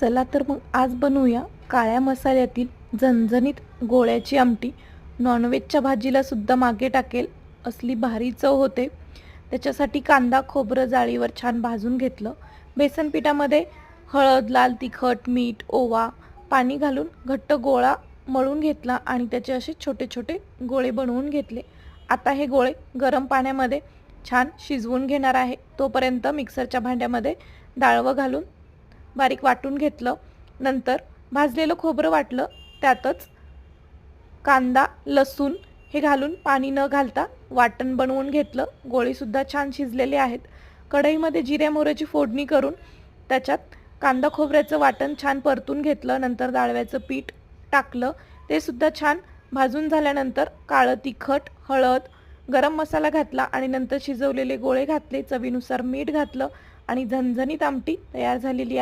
चला तर मग आज बनवूया काळ्या मसाल्यातील झणझणीत गोळ्याची आमटी. नॉनव्हेजच्या भाजीला सुद्धा मागे टाकेल. असली भारी चव होते. त्याच्यासाठी कांदा खोबरं जाळीवर छान भाजून घेतलं. बेसन पिठामध्ये हळद लाल तिखट मीठ ओवा पाणी घालून घट्ट गोळा मळून घेतला आणि त्याचे असे छोटे छोटे गोळे बनवून घेतले. आता हे गोळे गरम पाण्यामध्ये छान शिजवून घेणार आहे. तोपर्यंत मिक्सरच्या भांड्यामध्ये डाळवं घालून बारीक वाटून घेतलं. नंतर भाजलेलं खोबरं वाटलं. त्यातच कांदा लसूण हे घालून पाणी न घालता वाटण बनवून घेतलं. गोळीसुद्धा छान शिजलेले आहेत. कढईमध्ये जिऱ्या मोऱ्याची फोडणी करून त्याच्यात कांदा खोबऱ्याचं वाटण छान परतून घेतलं. नंतर डाळव्याचं पीठ टाकलं. ते सुद्धा छान भाजून झाल्यानंतर काळं तिखट हळद गरम मसाला घातला आणि नंतर शिजवलेले गोळे घातले. चवीनुसार मीठ घातलं आणि झणझणीत आमटी तयार झालेली आहे.